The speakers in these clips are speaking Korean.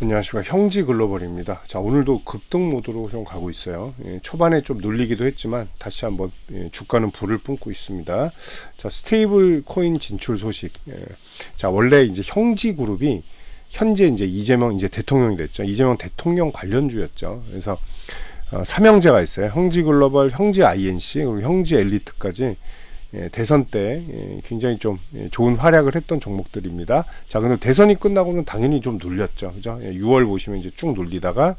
안녕하십니까 형지 글로벌입니다. 자 오늘도 급등 모드로 좀 가고 있어요. 예, 초반에 좀 눌리기도 했지만 다시 한번 예, 주가는 불을 뿜고 있습니다. 자 스테이블 코인 진출 소식. 예, 자 원래 이제 형지 그룹이 현재 이제 이재명 이제 대통령이 됐죠. 이재명 대통령 관련주였죠. 그래서 어, 삼형제가 있어요. 형지 글로벌, 형지 INC 그리고 형지 엘리트까지 예, 대선 때 예, 굉장히 좀 예, 좋은 활약을 했던 종목들입니다. 자, 근데 대선이 끝나고는 당연히 좀 눌렸죠. 그죠? 예, 6월 보시면 이제 쭉 눌리다가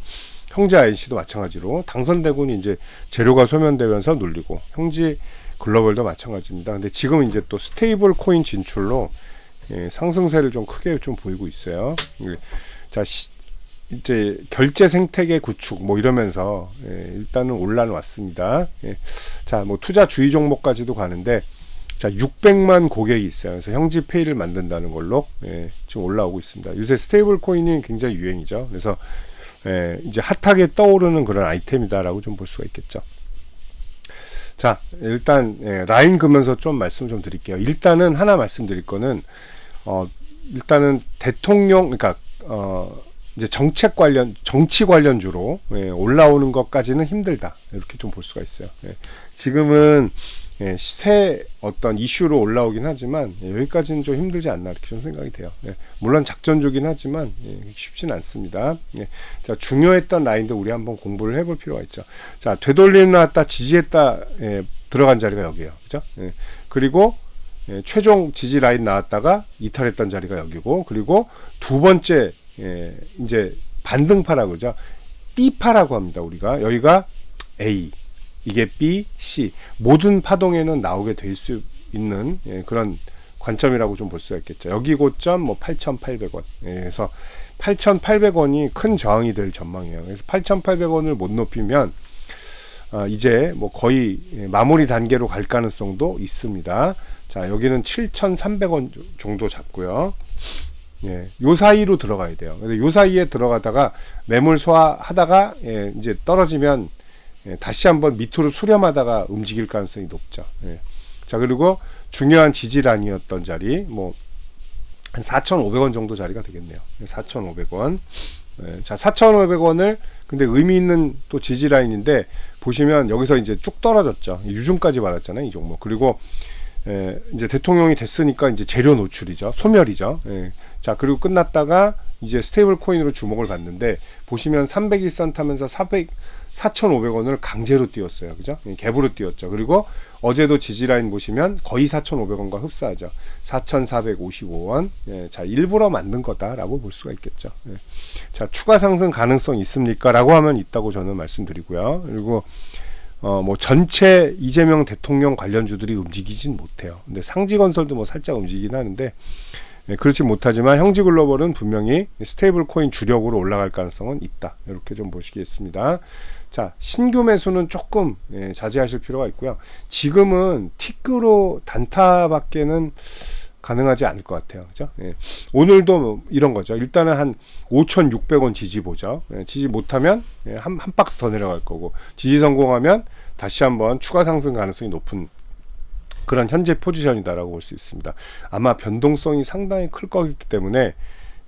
형제 INC도 마찬가지로 당선되고는 이제 재료가 소멸되면서 눌리고 형제 글로벌도 마찬가지입니다. 근데 지금 이제 또 스테이블 코인 진출로 예, 상승세를 좀 크게 좀 보이고 있어요. 예, 자, 시, 이제 결제 생태계 구축 뭐 이러면서 예, 일단은 올라왔습니다. 예. 자, 뭐 투자 주의 종목까지도 가는데 자, 600만 고객이 있어요. 그래서 형지페이를 만든다는 걸로 예, 지금 올라오고 있습니다. 요새 스테이블 코인이 굉장히 유행이죠. 그래서 예, 이제 핫하게 떠오르는 그런 아이템이다라고 좀 볼 수가 있겠죠. 자, 일단 예, 라인 그면서 좀 말씀 좀 드릴게요. 일단은 하나 말씀드릴 거는 어 일단은 대통령 그러니까 어 이제 정책 관련 정치 관련주로 예, 올라오는 것까지는 힘들다 이렇게 좀 볼 수가 있어요. 예, 지금은 예, 새 어떤 이슈로 올라오긴 하지만 예, 여기까지는 좀 힘들지 않나 이렇게 좀 생각이 돼요. 예, 물론 작전주긴 하지만 예, 쉽지는 않습니다. 예, 자 중요했던 라인도 우리 한번 공부를 해볼 필요가 있죠. 자 되돌림 나왔다 지지했다 예, 들어간 자리가 여기에요, 그죠? 예, 그리고 예, 최종 지지 라인 나왔다가 이탈했던 자리가 여기고 그리고 두 번째 예, 이제 반등파라고 그러죠. B파라고 합니다. 우리가 여기가 A 이게 B, C 모든 파동에는 나오게 될 수 있는 예, 그런 관점이라고 좀 볼 수가 있겠죠. 여기 고점 뭐 8,800원. 예, 그래서 8,800원이 큰 저항이 될 전망이에요. 그래서 8,800원을 못 높이면 아, 이제 뭐 거의 예, 마무리 단계로 갈 가능성도 있습니다. 자, 여기는 7,300원 정도 잡고요. 예, 요 사이로 들어가야 돼요. 근데 요 사이에 들어가다가 매물 소화하다가 예, 이제 떨어지면 예, 다시 한번 밑으로 수렴하다가 움직일 가능성이 높죠. 예. 자 그리고 중요한 지지란이었던 자리 뭐 한 4,500원 정도 자리가 되겠네요. 4,500원. 예, 자 4,500원을 근데 의미 있는 또 지지 라인인데 보시면 여기서 이제 쭉 떨어졌죠. 유중까지 받았잖아요, 이 종목. 그리고 예, 이제 대통령이 됐으니까 이제 재료 노출이죠. 소멸이죠. 예. 자, 그리고 끝났다가 이제 스테이블 코인으로 주목을 받는데 보시면 301선 타면서 400 4,500원을 강제로 띄웠어요. 그죠? 예, 갭으로 띄웠죠. 그리고 어제도 지지라인 보시면 거의 4,500원과 흡사하죠. 4,455원. 예, 자, 일부러 만든 거다라고 볼 수가 있겠죠. 예. 자, 추가 상승 가능성 있습니까? 라고 하면 있다고 저는 말씀드리고요. 그리고 어, 뭐 전체 이재명 대통령 관련주들이 움직이진 못해요. 근데 상지건설도 뭐 살짝 움직이긴 하는데 네, 그렇지 못하지만 형지 글로벌은 분명히 스테이블 코인 주력으로 올라갈 가능성은 있다. 이렇게 좀 보시겠습니다. 자, 신규 매수는 조금 예, 자제하실 필요가 있고요. 지금은 티크로 단타밖에는 가능하지 않을 것 같아요. 그죠? 예. 오늘도 뭐 이런 거죠. 일단은 한 5,600원 지지 보죠. 예, 지지 못하면 예, 한, 한 박스 더 내려갈 거고, 지지 성공하면 다시 한번 추가 상승 가능성이 높은 그런 현재 포지션이다라고 볼 수 있습니다. 아마 변동성이 상당히 클 거기 때문에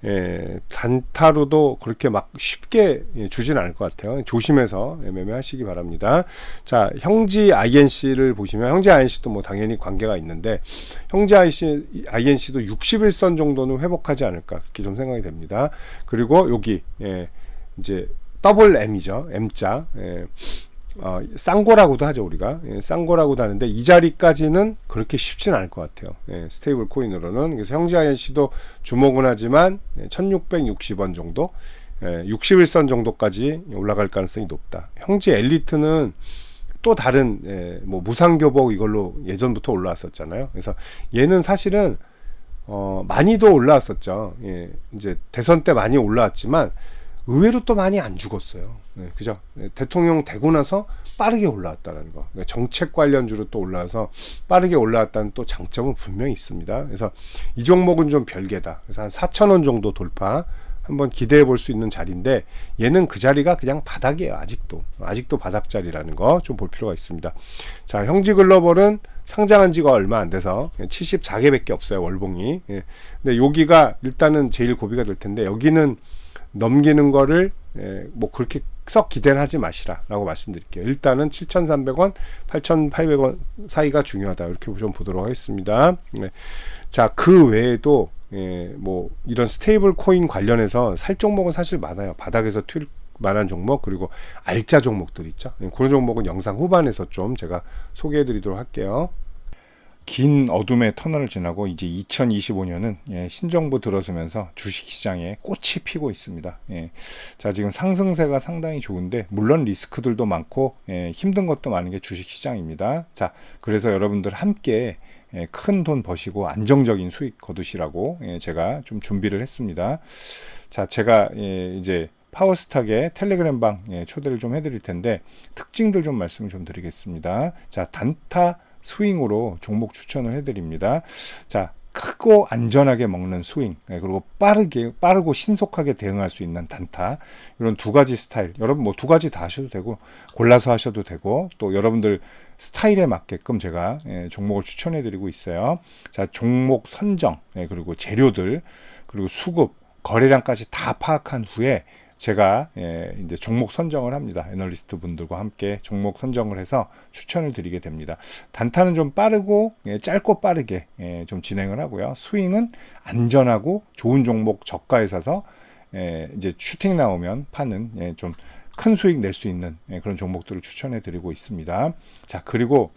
예, 단타로도 그렇게 막 쉽게 예, 주진 않을 것 같아요. 조심해서 매매하시기 바랍니다. 자, 형지 INC를 보시면 형지 INC도 뭐 당연히 관계가 있는데 형지 INC, INC도 61선 정도는 회복하지 않을까 그렇게 좀 생각이 됩니다. 그리고 여기 예, 이제 더블 M이죠. M자. 예. 어, 쌍고라고도 하죠 우리가. 예, 쌍고라고도 하는데 이 자리까지는 그렇게 쉽지는 않을 것 같아요. 예, 스테이블 코인으로는. 그래서 형제아연 씨도 주목은 하지만 예, 1660원 정도 예, 61선 정도까지 올라갈 가능성이 높다. 형제 엘리트는 또 다른 예, 뭐 무상교복 이걸로 예전부터 올라왔었잖아요. 그래서 얘는 사실은 어, 많이도 올라왔었죠. 예, 이제 대선 때 많이 올라왔지만 의외로 또 많이 안 죽었어요. 네, 그죠? 네, 대통령 되고 나서 빠르게 올라왔다는 거. 그러니까 정책 관련주로 또 올라와서 빠르게 올라왔다는 또 장점은 분명히 있습니다. 그래서 이 종목은 좀 별개다. 그래서 한 4천원 정도 돌파 한번 기대해 볼 수 있는 자리인데 얘는 그 자리가 그냥 바닥이에요. 아직도. 아직도 바닥 자리라는 거 좀 볼 필요가 있습니다. 자, 형지 글로벌은 상장한 지가 얼마 안 돼서 74개 밖에 없어요. 월봉이. 예. 근데 여기가 일단은 제일 고비가 될 텐데 여기는 넘기는 거를 예, 뭐 그렇게 썩 기대는 하지 마시라라고 말씀드릴게요. 일단은 7,300원, 8,800원 사이가 중요하다 이렇게 좀 보도록 하겠습니다. 네. 자, 그 외에도 예, 뭐 이런 스테이블 코인 관련해서 살 종목은 사실 많아요. 바닥에서 튈 만한 종목 그리고 알짜 종목들 있죠. 예, 그런 종목은 영상 후반에서 좀 제가 소개해 드리도록 할게요. 긴 어둠의 터널을 지나고 이제 2025년은 예, 신정부 들어서면서 주식시장에 꽃이 피고 있습니다. 예, 자 지금 상승세가 상당히 좋은데 물론 리스크들도 많고 예, 힘든 것도 많은 게 주식시장입니다. 자 그래서 여러분들 함께 예, 큰 돈 버시고 안정적인 수익 거두시라고 예, 제가 좀 준비를 했습니다. 자 제가 예, 이제 파워스탁의 텔레그램 방 예, 초대를 좀 해드릴 텐데 특징들 좀 말씀을 좀 드리겠습니다. 자 단타 스윙으로 종목 추천을 해드립니다. 자, 크고 안전하게 먹는 스윙 네, 그리고 빠르게 빠르고 신속하게 대응할 수 있는 단타 이런 두 가지 스타일 여러분 뭐 두 가지 다 하셔도 되고 골라서 하셔도 되고 또 여러분들 스타일에 맞게끔 제가 예, 종목을 추천해 드리고 있어요 자 종목 선정 예, 그리고 재료들 그리고 수급 거래량까지 다 파악한 후에 제가 예, 이제 종목 선정을 합니다. 애널리스트 분들과 함께 종목 선정을 해서 추천을 드리게 됩니다. 단타는 좀 빠르고 예, 짧고 빠르게 예, 좀 진행을 하고요. 스윙은 안전하고 좋은 종목 저가에 사서 예, 이제 슈팅 나오면 파는 예, 좀큰 수익 낼 수 있는 예, 그런 종목들을 추천해 드리고 있습니다. 자 그리고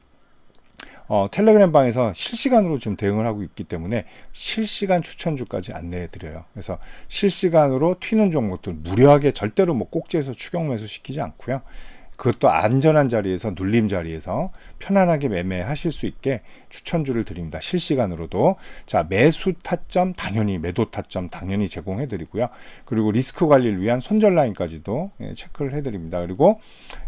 어, 텔레그램 방에서 실시간으로 지금 대응을 하고 있기 때문에 실시간 추천주까지 안내해 드려요. 그래서 실시간으로 튀는 종목들 무료하게 절대로 뭐 꼭지에서 추격 매수 시키지 않고요. 그것도 안전한 자리에서 눌림 자리에서 편안하게 매매하실 수 있게 추천주를 드립니다. 실시간으로도. 자, 매수 타점 당연히 매도 타점 당연히 제공해 드리고요. 그리고 리스크 관리를 위한 손절 라인까지도 예, 체크를 해 드립니다. 그리고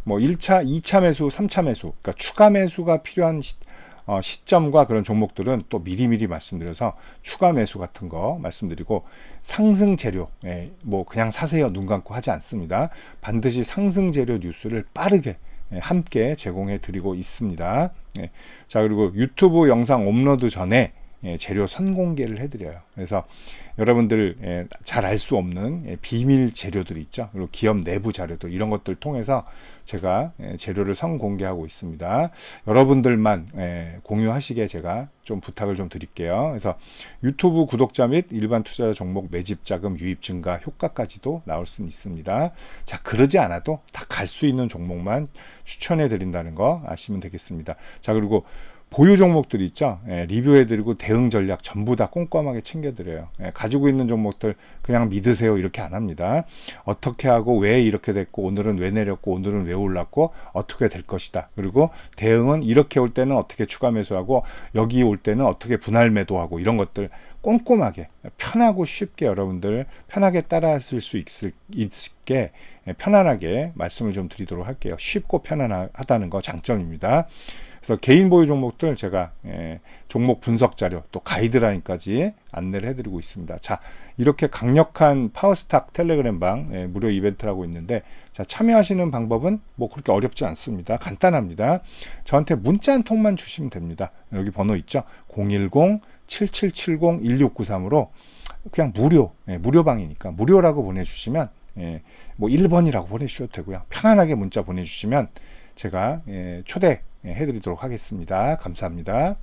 뭐 1차, 2차 매수, 3차 매수, 그러니까 추가 매수가 필요한 시, 어, 시점과 그런 종목들은 또 미리미리 말씀드려서 추가 매수 같은 거 말씀드리고 상승 재료, 예, 뭐 그냥 사세요 눈 감고 하지 않습니다. 반드시 상승 재료 뉴스를 빠르게 예, 함께 제공해 드리고 있습니다. 예, 자 그리고 유튜브 영상 업로드 전에 예, 재료 선공개를 해드려요. 그래서 여러분들 예, 잘알 수 없는 예, 비밀 재료들 있죠. 그리고 기업 내부 자료들 이런 것들 통해서 제가 예, 재료를 선공개하고 있습니다. 여러분들만 예, 공유하시게 제가 좀 부탁을 좀 드릴게요. 그래서 유튜브 구독자 및 일반 투자자 종목 매집 자금 유입 증가 효과까지도 나올 수 있습니다. 자 그러지 않아도 다 갈 수 있는 종목만 추천해 드린다는 거 아시면 되겠습니다. 자 그리고 보유 종목들 있죠. 예, 리뷰해드리고 대응 전략 전부 다 꼼꼼하게 챙겨드려요. 예, 가지고 있는 종목들 그냥 믿으세요 이렇게 안 합니다. 어떻게 하고 왜 이렇게 됐고 오늘은 왜 내렸고 오늘은 왜 올랐고 어떻게 될 것이다. 그리고 대응은 이렇게 올 때는 어떻게 추가 매수하고 여기 올 때는 어떻게 분할 매도하고 이런 것들 꼼꼼하게 편하고 쉽게 여러분들 편하게 따라하실 수 있을, 있게 편안하게 말씀을 좀 드리도록 할게요. 쉽고 편안하다는 거 장점입니다. 그래서 개인 보유 종목들 제가 예, 종목 분석 자료 또 가이드라인까지 안내를 해드리고 있습니다. 자 이렇게 강력한 파워스탁 텔레그램방 예, 무료 이벤트를 하고 있는데 자 참여하시는 방법은 뭐 그렇게 어렵지 않습니다. 간단합니다. 저한테 문자 한 통만 주시면 됩니다. 여기 번호 있죠? 010 7770 1693으로 그냥 무료 예, 무료방이니까 무료라고 보내주시면 예, 뭐 1번이라고 보내주셔도 되고요. 편안하게 문자 보내주시면 제가 예, 초대 해드리도록 하겠습니다. 감사합니다.